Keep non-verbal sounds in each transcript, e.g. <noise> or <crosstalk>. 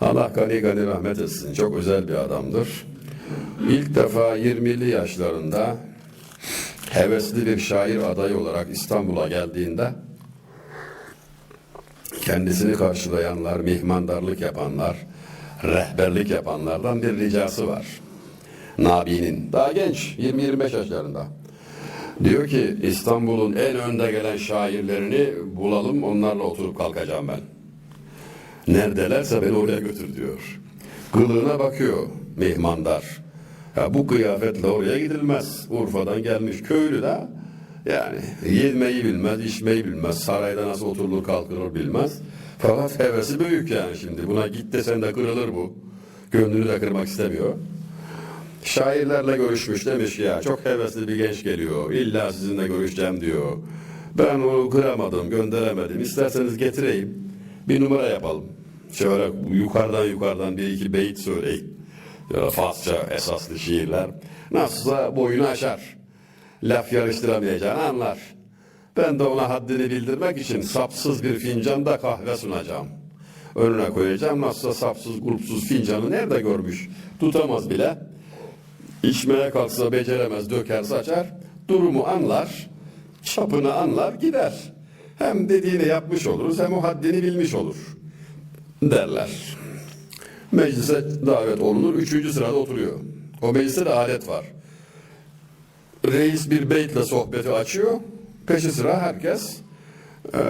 Allah gani gani rahmet etsin. Çok özel bir adamdır. İlk defa 20'li yaşlarında hevesli bir şair adayı olarak İstanbul'a geldiğinde kendisini karşılayanlar, mihmandarlık yapanlar, rehberlik yapanlardan bir ricası var. Nabi'nin. Daha genç, 20-25 yaşlarında. Diyor ki İstanbul'un en önde gelen şairlerini bulalım, onlarla oturup kalkacağım ben. Neredelerse beni oraya götür diyor. Kılığına bakıyor mihmandar. Ya bu kıyafetle oraya gidilmez. Urfa'dan gelmiş köylü de yani yemeyi bilmez, içmeyi bilmez, sarayda nasıl oturulur kalkılır bilmez. Fakat hevesi büyük yani şimdi. Buna git desen de kırılır bu. Gönlünü de kırmak istemiyor. Şairlerle görüşmüş demiş ya çok hevesli bir genç geliyor. İlla sizinle görüşeceğim diyor. Ben onu kıramadım, gönderemedim. İsterseniz getireyim. Bir numara yapalım. Şöyle yukarıdan yukarıdan bir iki beyit söyleyin. Ya Farsça esaslı şiirler. Nasılsa boyunu aşar. Laf yarıştıramayacağını anlar. Ben de ona haddini bildirmek için sapsız bir fincanda kahve sunacağım. Önüne koyacağım. Nasılsa sapsız, grupsuz fincanı nerede görmüş? Tutamaz bile. İçmeye kalksa beceremez, döker saçar. Durumu anlar, çapını anlar gider. Hem dediğini yapmış oluruz hem o haddini bilmiş olur derler. Meclise davet olunur. Üçüncü sırada oturuyor. O mecliste de alet var. Reis bir beytle sohbeti açıyor. Peşi sıra herkes eee,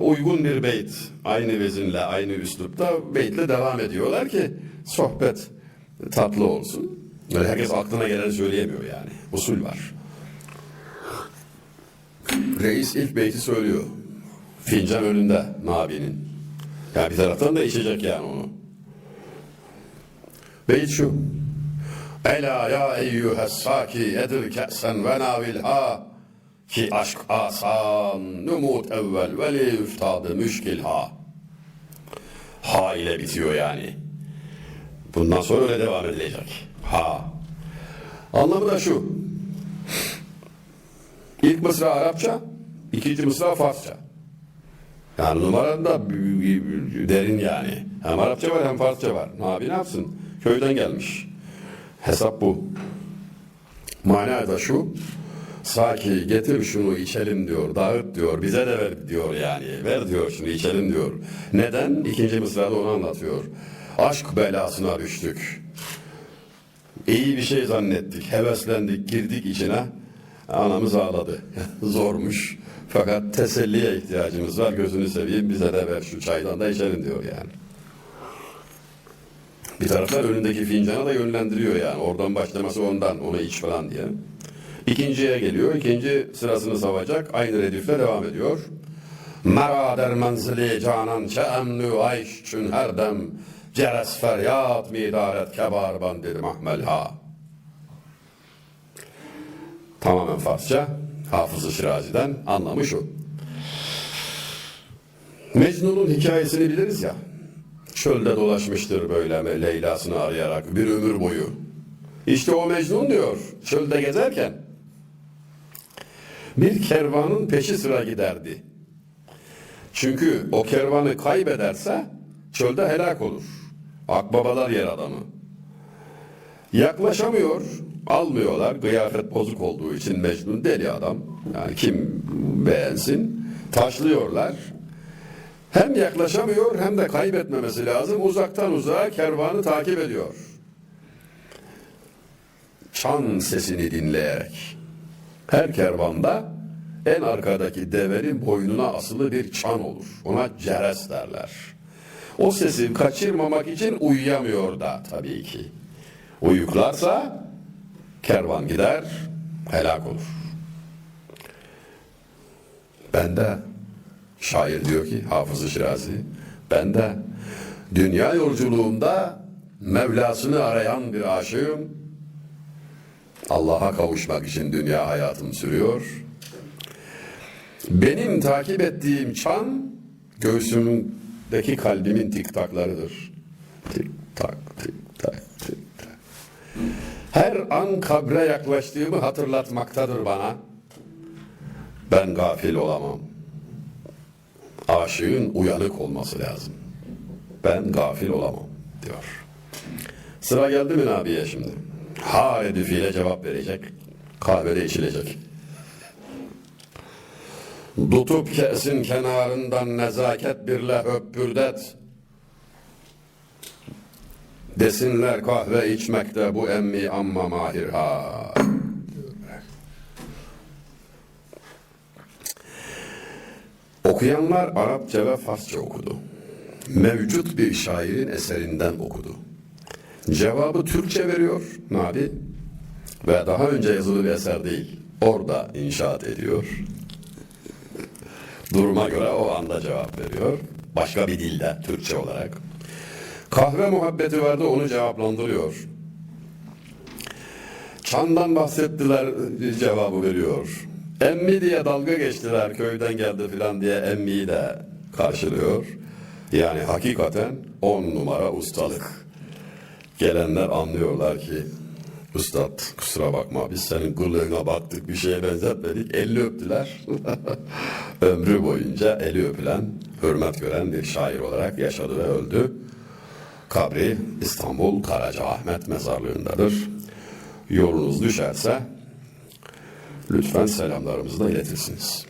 uygun bir beyt. Aynı vezinle, aynı üslupta beytle devam ediyorlar ki sohbet tatlı olsun. Böyle herkes aklına geleni söyleyemiyor yani. Usul var. Reis ilk beyti söylüyor. Fincan önünde Nabi'nin. Yani bir taraftan da içecek yani onu. Beyt şu. Ela ya eyyühes saki edir ke'sen ve navilha ki aşk asan numut evvel veli üftadı müşkil ha. Ha ile bitiyor yani. Bundan sonra öyle devam edilecek. Ha. Anlamı da şu. Mısra Arapça, ikinci mısra Farsça. Yani numaran da derin yani. Hem Arapça var hem Farsça var. Abi ne yapsın? Köyden gelmiş. Hesap bu. Mana da şu. Saki getir şunu içelim diyor, dağıt diyor, bize de ver diyor yani. Ver diyor şunu içelim diyor. Neden? İkinci mısrada onu anlatıyor. Aşk belasına düştük. İyi bir şey zannettik, heveslendik, girdik içine. Anamız ağladı. <laughs> Zormuş. Fakat teselliye ihtiyacımız var. Gözünü seveyim bize de ver şu çaydan da içelim diyor yani. Bir taraftan önündeki fincana da yönlendiriyor yani. Oradan başlaması ondan, ona iç falan diye. İkinciye geliyor. İkinci sırasını savacak. Aynı redifle devam ediyor. Mera der menzili canan çe emnü ayş çün her dem ceres feryat midaret kebar bandir mahmelha. Tamamen Farsça. Hafız-ı Şirazi'den anlamı şu. Mecnun'un hikayesini biliriz ya. Çölde dolaşmıştır böyle Leyla'sını arayarak bir ömür boyu. İşte o Mecnun diyor çölde gezerken bir kervanın peşi sıra giderdi. Çünkü o kervanı kaybederse çölde helak olur. Akbabalar yer adamı. Yaklaşamıyor, almıyorlar. Kıyafet bozuk olduğu için Mecnun deli adam. Yani kim beğensin. Taşlıyorlar. Hem yaklaşamıyor hem de kaybetmemesi lazım. Uzaktan uzağa kervanı takip ediyor. Çan sesini dinleyerek. Her kervanda en arkadaki devenin boynuna asılı bir çan olur. Ona ceres derler. O sesi kaçırmamak için uyuyamıyor da tabii ki. Uyuklarsa kervan gider, helak olur. Ben de şair diyor ki Hafız-ı Şirazi ben de dünya yolculuğumda Mevlasını arayan bir aşığım. Allah'a kavuşmak için dünya hayatım sürüyor. Benim takip ettiğim çan göğsümdeki kalbimin tiktaklarıdır. Tik tak, tik. Her an kabre yaklaştığımı hatırlatmaktadır bana. Ben gafil olamam. Aşığın uyanık olması lazım. Ben gafil olamam. diyor. Sıra geldi mi Nabi'ye şimdi? Ha redüfiyle cevap verecek. Kahvede içilecek. Tutup kesin kenarından nezaket birle öpbürdet. Desinler kahve içmekte bu emmi amma mahir ha. Okuyanlar Arapça ve Farsça okudu. Mevcut bir şairin eserinden okudu. Cevabı Türkçe veriyor Nabi ve daha önce yazılı bir eser değil. Orada inşaat ediyor. Duruma göre o anda cevap veriyor. Başka bir dilde, Türkçe olarak. Kahve muhabbeti vardı, onu cevaplandırıyor. Çan'dan bahsettiler, cevabı veriyor. Emmi diye dalga geçtiler, köyden geldi filan diye emmiyi de karşılıyor. Yani hakikaten on numara ustalık. Gelenler anlıyorlar ki Üstad kusura bakma biz senin kılığına baktık bir şeye benzetmedik. Elini öptüler. <laughs> Ömrü boyunca eli öpülen, hürmet gören bir şair olarak yaşadı ve öldü. Kabri İstanbul Karacaahmet mezarlığındadır. Yolunuz düşerse lütfen selamlarımızı da iletirsiniz.